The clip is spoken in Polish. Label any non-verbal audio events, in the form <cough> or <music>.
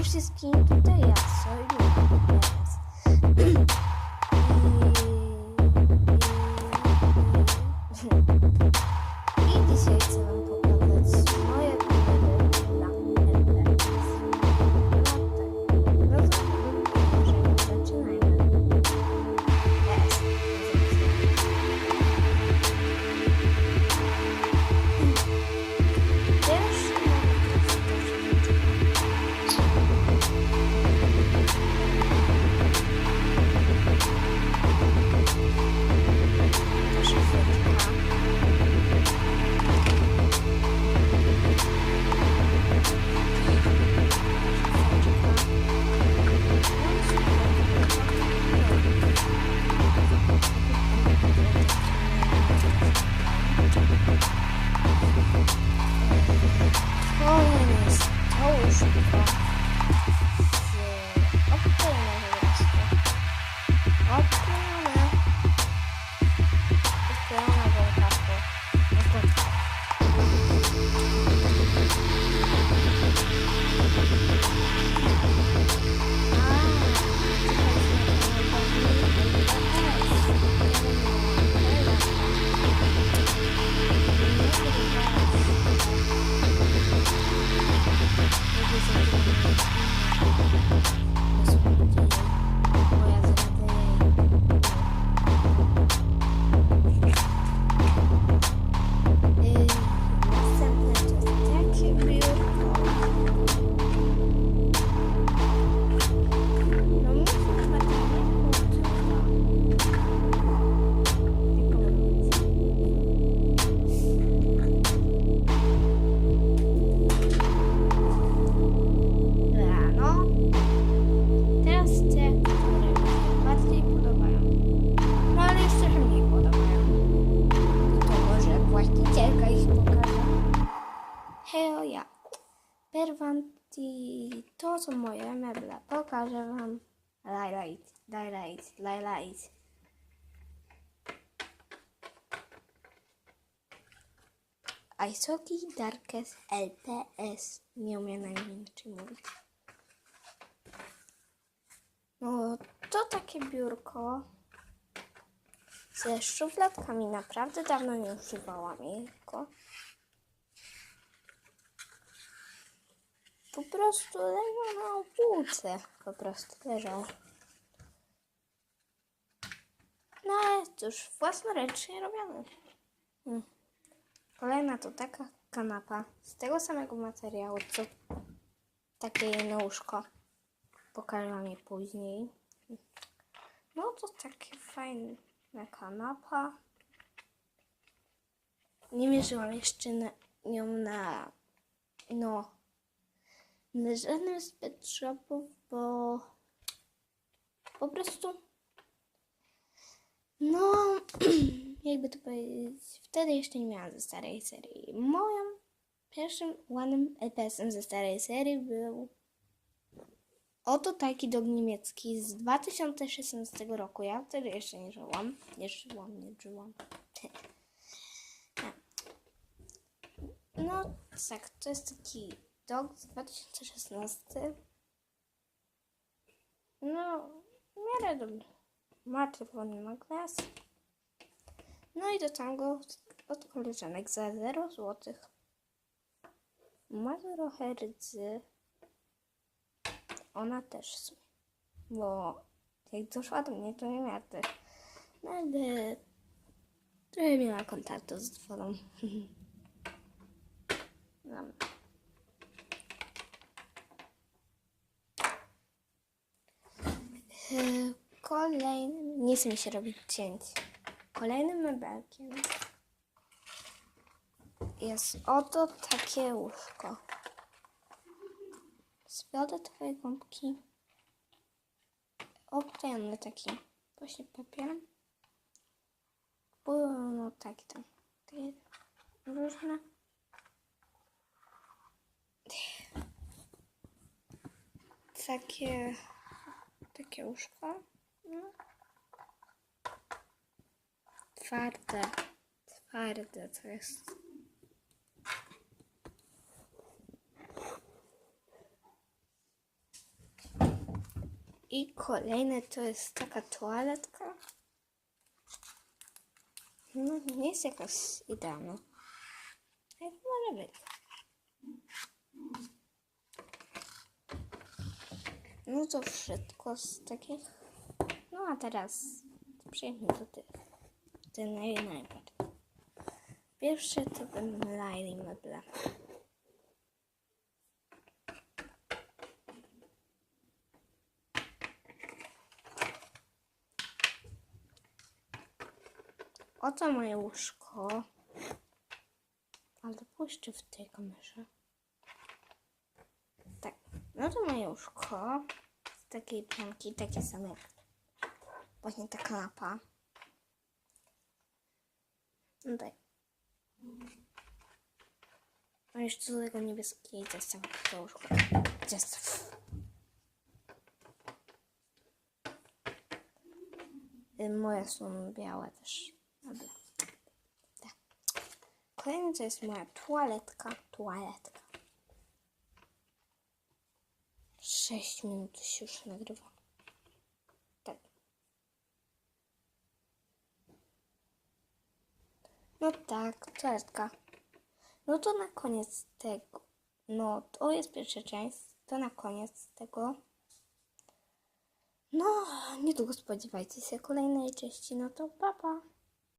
i wszystkim tutaj ja, Soju. I, <clears throat> To są moje meble. Pokażę wam. Light, light, light. Isoki Darkest LPS. Nie umiem najmniej mówić. No, to takie biurko ze szufladkami. Naprawdę dawno nie używałam jego. Po prostu leżał na półce. Po prostu leżał. No ale cóż, własnoręcznie robione. Hmm. Kolejna to taka kanapa z tego samego materiału, co takie jedno łóżko. Pokażę wam je później. No to takie fajna kanapa. Nie mierzyłam jeszcze na, nią na no żadnym z pet shopów, bo po prostu no <clears throat> jakby to powiedzieć, wtedy jeszcze nie miałam ze starej serii. Moją pierwszym ładnym LPS-em ze starej serii był Oto taki dog niemiecki z 2016 roku. Ja wtedy jeszcze nie żyłam. Nie żyłam, nie żyłam. <laughs> No tak, to jest taki z 2016. No, w miarę dobry. Ma czerwony magnes. No i do tango od koleżanek za 0 zł. Ma 0 hercy. Ona też w sumie. Bo jak doszła do mnie, to nie miała też. No ale trochę miała kontaktu z dworą. <laughs> No. Kolejnym, nie chce mi się robić cięć. Kolejnym mebelkiem jest oto takie łóżko. Z fioletowej gąbki obklejony taki właśnie papierem. Były no takie tam takie różne. Takie takie łóżko. No. Twarde, twarde to jest. I kolejne to jest taka toaletka. No, nie jest jakaś idealna. Jak może być? No to wszystko z takich. No a teraz przejdźmy do tych. Ten naj, najbardziej. Pierwsze to będą Lili meble. Oto moje łóżko. Ale puszczę w tej kamerze. Tak, no to moje łóżko z takiej pianki, takie same jak właśnie ta kanapa. No daj. A jeszcze do tego niebieskiej zestaw do Moje są białe też. Dobra. Tak. Kolejny to jest moja toaletka. Toaletka. 6 minut się już nagrywa. Tak. No tak, toaletka. No to na koniec tego. No, to jest pierwsza część. To na koniec tego. No, niedługo spodziewajcie się kolejnej części. No to papa. Pa.